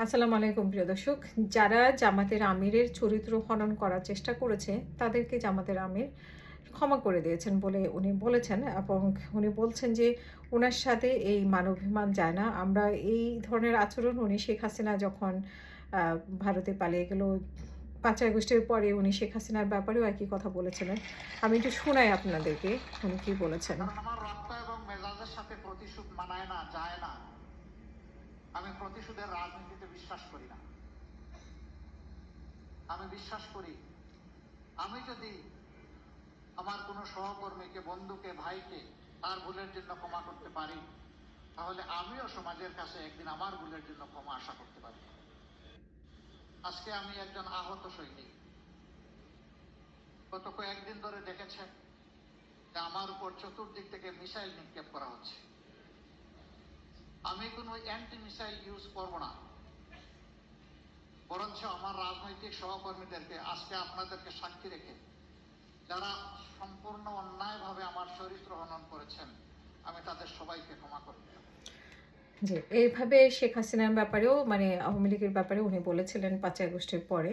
আসসালামু আলাইকুম, প্রিয় দর্শক। যারা জামাতের আমিরের চরিত্র হনন করার চেষ্টা করেছে, তাদেরকে জামাতের আমির ক্ষমা করে দিয়েছেন বলে উনি বলেছেন এবং উনি বলছেন যে ওনার সাথে এই মানবাভিমান যায় না। আমরা এই ধরনের আচরণ উনি শেখ হাসিনা যখন ভারতে পালিয়ে গেল, পাঁচ আগস্টের পরে উনি শেখ হাসিনার ব্যাপারেও একই কথা বলেছিলেন। আমি একটু শোনাই আপনাদেরকে, উনি কি বলেছেন। আমার রক্ত এবং মেজাজের সাথে প্রতিশোধ মানায় না, যায় না। আমি প্রতিশোধের রাজনীতিতে বিশ্বাস করি না। আমি বিশ্বাস করি, আমি যদি আমার কোনো সহকর্মীকে, বন্ধুকে, ভাইকে তার ভুলের জন্য ক্ষমা করতে পারি, তাহলে আমিও সমাজের কাছে একদিন আমার ভুলের জন্য ক্ষমা আশা করতে পারি। আজকে আমি একজন আহত সৈনিক। গত কয়েকদিন ধরে দেখেছেন যে আমার উপর চতুর্দিক থেকে মিসাইল নিক্ষেপ করা হচ্ছে। আমি কোনো অ্যান্টি মিসাইল ইউজ করব না। বরঞ্চ আমার রাজনৈতিক সহকর্মীদেরকে আজকে আপনাদেরকে সাক্ষী রেখে যারা সম্পূর্ণ অন্যায়ভাবে আমার চরিত্র হনন করেছেন, আমি তাদের সবাইকে ক্ষমা করি যে এইভাবে শেখ হাসিনার ব্যাপারেও মানে আওয়ামী লীগের ব্যাপারে উনি বলেছিলেন পাঁচই আগস্টের পরে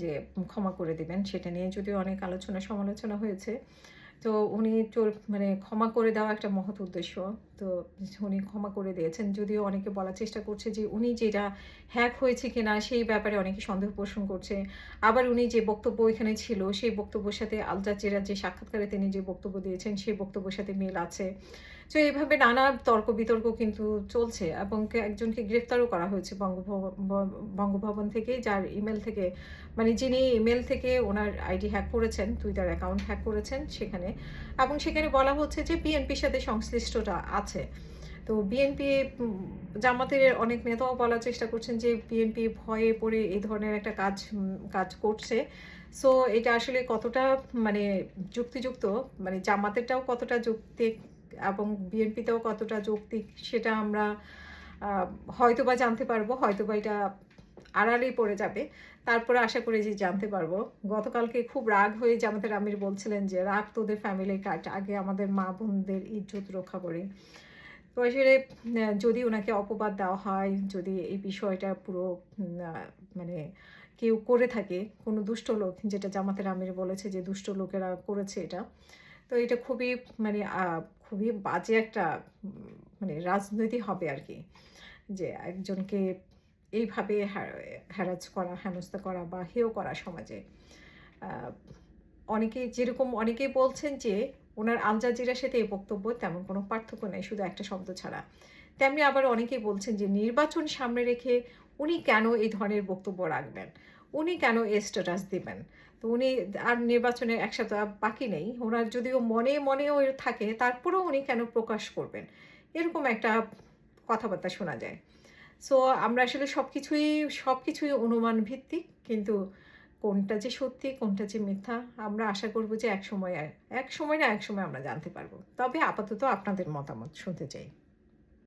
যে ক্ষমা করে দিবেন, সেটা নিয়ে যদিও অনেক আলোচনা সমালোচনা হয়েছে। তো উনি চোর- মানে ক্ষমা করে দেওয়া একটা মহৎ উদ্দেশ্য। তো উনি ক্ষমা করে দিয়েছেন। যদিও অনেকে বলার চেষ্টা করছে যে উনি যেটা হ্যাক হয়েছে কিনা, সেই ব্যাপারে অনেকে সন্দেহ পোষণ করছে। আবার উনি যে বক্তব্য এখানে ছিল, সেই বক্তব্যের সাথে আল জাজিরার যে সাক্ষাৎকারে তিনি যে বক্তব্য দিয়েছেন, সেই বক্তব্যের সাথে মিল আছে। তো এইভাবে নানা তর্ক বিতর্ক কিন্তু চলছে এবং একজনকে গ্রেফতারও করা হয়েছে বঙ্গভবন বঙ্গভবন থেকে, যার ইমেল থেকে মানে যিনি ইমেল থেকে ওনার আইডি হ্যাক করেছেন টুইটার অ্যাকাউন্ট হ্যাক করেছেন, সেখানে এবং সেখানে বলা হচ্ছে যে বিএনপির সাথে সংশ্লিষ্টটা আছে। তো বিএনপি জামাতের অনেক নেতাও বলার চেষ্টা করছেন যে বিএনপি ভয়ে পড়ে এই ধরনের একটা কাজ কাজ করছে। সো এটা আসলে কতটা মানে যুক্তিযুক্ত? মানে জামাতেরটাও কতটা যৌক্তিক এবং বিএনপিতেও কতটা যৌক্তিক সেটা আমরা হয়তোবা জানতে পারব, হয়তোবা এটা আড়ালেই পড়ে যাবে। তারপরে আশা করি যে জানতে পারব। গতকালকে খুব রাগ হয়ে জামাতের আমির বলছিলেন যে, রাগ তোদের ফ্যামিলি কাট আগে আমাদের মা বোনদের ইজ্জত রক্ষা করে। তো আসলে যদি ওনাকে অপবাদ দেওয়া হয়, যদি এই বিষয়টা পুরো মানে কেউ করে থাকে, কোনো দুষ্ট লোক, যেটা জামাতের আমির বলেছে যে দুষ্ট লোকেরা করেছে এটা, তো এটা খুবই মানে খুবই বাজে একটা মানে রাজনীতি হবে আর কি। যে একজনকে এইভাবে হ্যারাজ করা, হেনস্থা করা বা হেয় করা সমাজে। অনেকে যেরকম অনেকেই বলছেন যে, ওনার আল জাজিরার সাথে এই বক্তব্য তেমন কোনো পার্থক্য নেই, শুধু একটা শব্দ ছাড়া। তেমনি আবার অনেকেই বলছেন যে, নির্বাচন সামনে রেখে উনি কেন এই ধরনের বক্তব্য রাখবেন? উনি কেন এ স্ট্যাটাস দিবেন? তো উনি আর নির্বাচনের এক সপ্তাহ বাকি নেই। ওনার যদিও মনে মনেও থাকে, তারপরেও উনি কেন প্রকাশ করবেন? এরকম একটা কথাবার্তা শোনা যায়। সো আমরা আসলে সব কিছুই সব কিছুই অনুমান ভিত্তিক কিন্তু কোনটা যে সত্যি, কোনটা যে মিথ্যা, আমরা আশা করব যে এক সময় এক সময় না এক সময় আমরা জানতে পারব। তবে আপাতত আপনাদের মতামত শুনতে চাই।